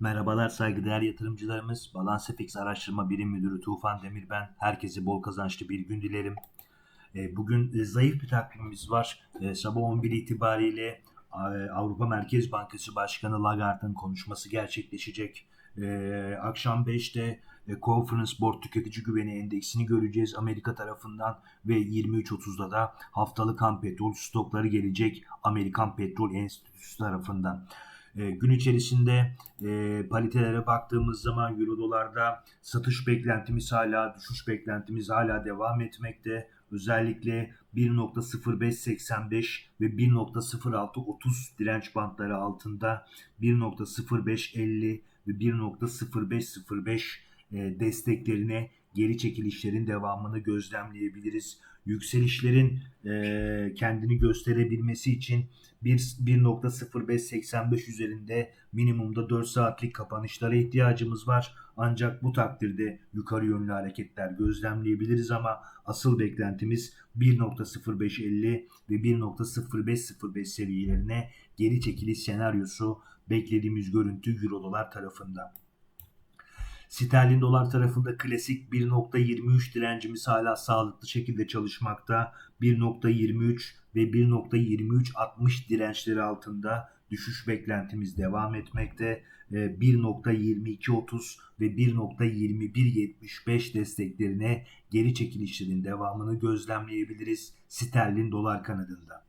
Merhabalar saygıdeğer yatırımcılarımız. Balans FX Araştırma Birim Müdürü Tufan Demir ben. Herkese bol kazançlı bir gün dilerim. E, Bugün e, zayıf bir takvimimiz var. E, Sabah 11 itibariyle Avrupa Merkez Bankası Başkanı Lagarde'ın konuşması gerçekleşecek. Akşam 5'te e, Conference Board Tüketici Güveni Endeksini göreceğiz Amerika tarafından ve 23.30'da da haftalık ham petrol stokları gelecek Amerikan Petrol Enstitüsü tarafından. E, gün içerisinde e, paritelere baktığımız zaman Euro dolarda satış beklentimiz hala, düşüş beklentimiz hala devam etmekte. Özellikle 1.0585 ve 1.0630 direnç bantları altında 1.0550 ve 1.0505 e, desteklerine geri çekilişlerin devamını gözlemleyebiliriz. Yükselişlerin e, kendini gösterebilmesi için 1 1.0585 üzerinde minimumda 4 saatlik kapanışlara ihtiyacımız var. Ancak bu takdirde yukarı yönlü hareketler gözlemleyebiliriz ama asıl beklentimiz 1.0550 ve 1.0505 seviyelerine geri çekiliş senaryosu beklediğimiz görüntü Euro dolar tarafında. Sterlin dolar tarafında klasik 1.23 direncimiz hala sağlıklı şekilde çalışmakta. 1.23 ve 1.2360 dirençleri altında düşüş beklentimiz devam etmekte. 1.2230 ve 1.2175 desteklerine geri çekilişlerin devamını gözlemleyebiliriz sterlin dolar kanadında.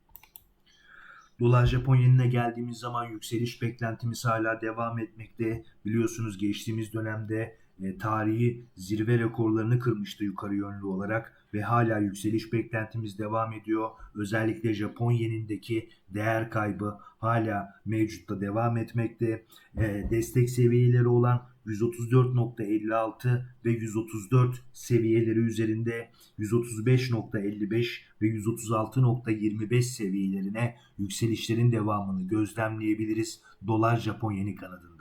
Dolar Japon yenine geldiğimiz zaman yükseliş beklentimiz hala devam etmekte. Biliyorsunuz geçtiğimiz dönemde e, tarihi zirve rekorlarını kırmıştı yukarı yönlü olarak ve hala yükseliş beklentimiz devam ediyor. Özellikle Japon yenindeki değer kaybı hala mevcutta devam etmekte. E, destek seviyeleri olan 134.56 ve 134 seviyeleri üzerinde 135.55 ve 136.25 seviyelerine yükselişlerin devamını gözlemleyebiliriz dolar Japon yeni kanadında.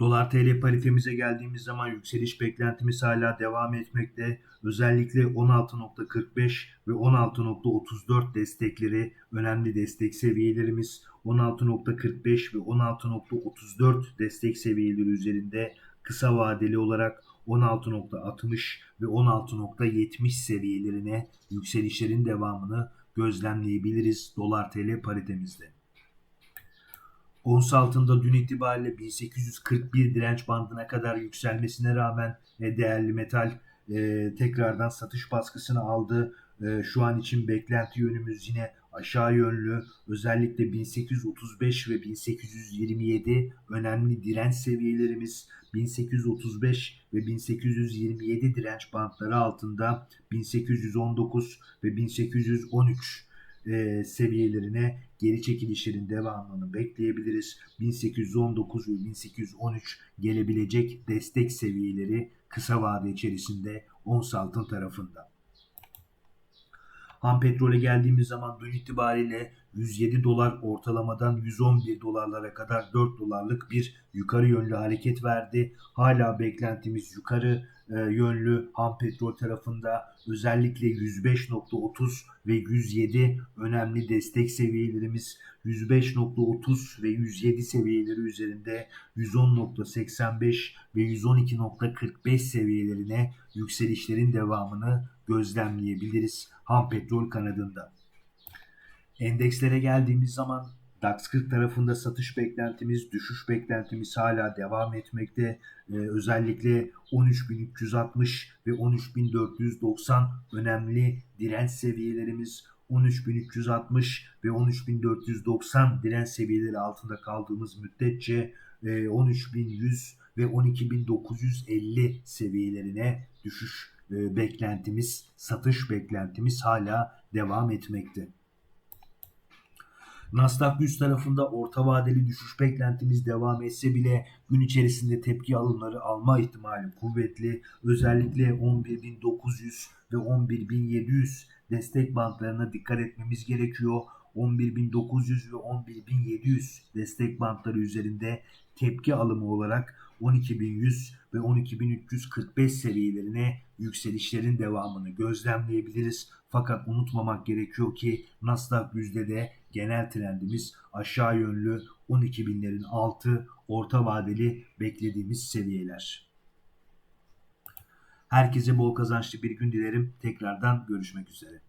Dolar TL paritemize geldiğimiz zaman yükseliş beklentimiz hala devam etmekte. Özellikle 16.45 ve 16.34 destekleri önemli destek seviyelerimiz. 16.45 ve 16.34 destek seviyeleri üzerinde kısa vadeli olarak 16.60 ve 16.70 seviyelerine yükselişlerin devamını gözlemleyebiliriz dolar TL paritemizde. Ons altında dün itibariyle 1841 direnç bandına kadar yükselmesine rağmen e, değerli metal e, tekrardan satış baskısını aldı. E, şu an için beklenti yönümüz yine aşağı yönlü. Özellikle 1835 ve 1827 önemli direnç seviyelerimiz 1835 ve 1827 direnç bantları altında 1819 ve 1813 e, seviyelerine geri çekilişlerin devamını bekleyebiliriz. 1819 ve 1813 gelebilecek destek seviyeleri kısa vade içerisinde ons altın tarafında. Ham petrole geldiğimiz zaman dün itibariyle 107 dolar ortalamadan 111 dolarlara kadar 4 dolarlık bir yukarı yönlü hareket verdi. Hala beklentimiz yukarı e, yönlü ham petrol tarafında özellikle 105.30 ve 107 önemli destek seviyelerimiz 105.30 ve 107 seviyeleri üzerinde 110.85 ve 112.45 seviyelerine yükselişlerin devamını gözlemleyebiliriz ham petrol kanadında. Endekslere geldiğimiz zaman DAX 40 tarafında satış beklentimiz, düşüş beklentimiz hala devam etmekte. Ee, özellikle 13.360 ve 13.490 önemli direnç seviyelerimiz 13.360 ve 13.490 direnç seviyeleri altında kaldığımız müddetçe 13.100 e, ve 12.950 seviyelerine düşüş e, beklentimiz, satış beklentimiz hala devam etmekte. Nasdaq 100 tarafında orta vadeli düşüş beklentimiz devam etse bile gün içerisinde tepki alımları alma ihtimali kuvvetli. Özellikle 11.900 ve 11.700 destek bantlarına dikkat etmemiz gerekiyor. 11.900 ve 11.700 destek bantları üzerinde tepki alımı olarak 12.100 ve 12.345 seviyelerine yükselişlerin devamını gözlemleyebiliriz. Fakat unutmamak gerekiyor ki Nasdaq yüzdede genel trendimiz aşağı yönlü 12.000'lerin altı orta vadeli beklediğimiz seviyeler. Herkese bol kazançlı bir gün dilerim. Tekrardan görüşmek üzere.